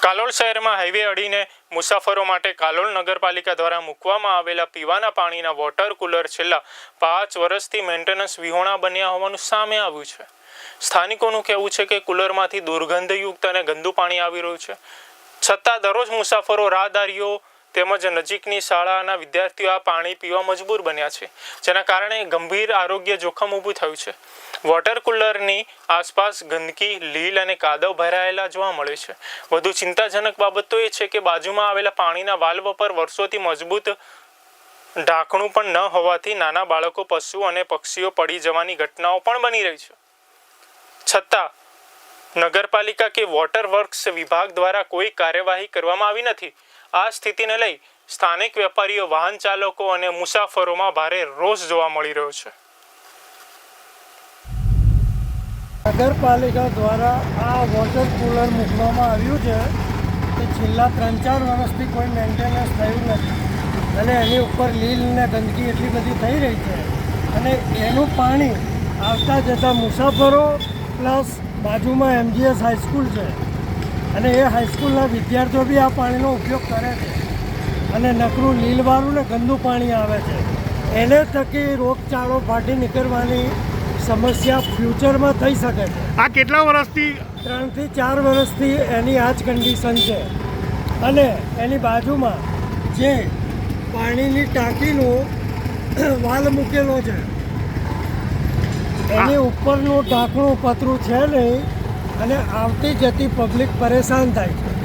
કાલોલ શહેરમાં હાઈવે અડીને મુસાફરો માટે કાલોલ નગરપાલિકા દ્વારા મૂકવામાં આવેલા પીવાના પાણીના વોટર કુલર છેલ્લા પાંચ વર્ષથી મેન્ટેનન્સ વિહોણા બન્યા હોવાનું સામે આવ્યું છે. સ્થાનિકોનું કહેવું છે કે કુલરમાંથી દુર્ગંધયુક્ત અને ગંદુ પાણી આવી રહ્યું છે. છતાં દરરોજ મુસાફરો રાહદારીઓ તેમજ નજીકની શાળાના વિદ્યાર્થીઓ આ પાણી પીવા મજબૂર બન્યા છે, જેના કારણે ગંભીર આરોગ્ય જોખમ ઊભું થયું છે. વોટર કુલરની આસપાસ ગંદકી, લીલ અને કાદવ ભરાયેલા જોવા મળે છે. વધુ ચિંતાજનક બાબત તો એ છે કે બાજુમાં આવેલા પાણીના વાલ્વ પર વર્ષોથી મજબૂત ઢાંકણું પણ ન હોવાથી નાના બાળકો, પશુ અને પક્ષીઓ પડી જવાની ઘટનાઓ પણ બની રહી છે. છતાં નગરપાલિકા કે વોટર વર્ક્સ વિભાગ દ્વારા કોઈ કાર્યવાહી કરવામાં આવી નથી. આ સ્થિતિને લઈ સ્થાનિક વેપારીઓ, વાહન ચાલકો અને મુસાફરોમાં ભારે રોષ જોવા મળી રહ્યો છે. નગરપાલિકા દ્વારા આ વોટર કુલર મૂકવામાં આવ્યું છે કે છેલ્લા ત્રણ ચાર વર્ષથી કોઈ મેન્ટેનન્સ થયું નથી અને એની ઉપર લીલ ને ગંદકી એટલી બધી થઈ રહી છે. અને એનું પાણી આવતા જતા મુસાફરો પ્લસ બાજુમાં એમજીએસ હાઈસ્કૂલ છે. અને એ હાઈસ્કૂલના વિદ્યાર્થીઓ બી આ પાણીનો ઉપયોગ કરે છે. અને નકરું લીલવાળું ને ગંદુ પાણી આવે છે. એને થકી રોગચાળો ફાટી નીકળવાની સમસ્યા ફ્યુચરમાં થઈ શકે છે. આ કેટલા વર્ષથી? ત્રણથી ચાર વર્ષથી એની આ જ કન્ડિશન છે. અને એની બાજુમાં જે પાણીની ટાંકીનો વાલ મૂકેલો છે. એની ઉપરનું ઢાંકણું પતરું છે નહીં અને આવતી જતી પબ્લિક પરેશાન થાય છે.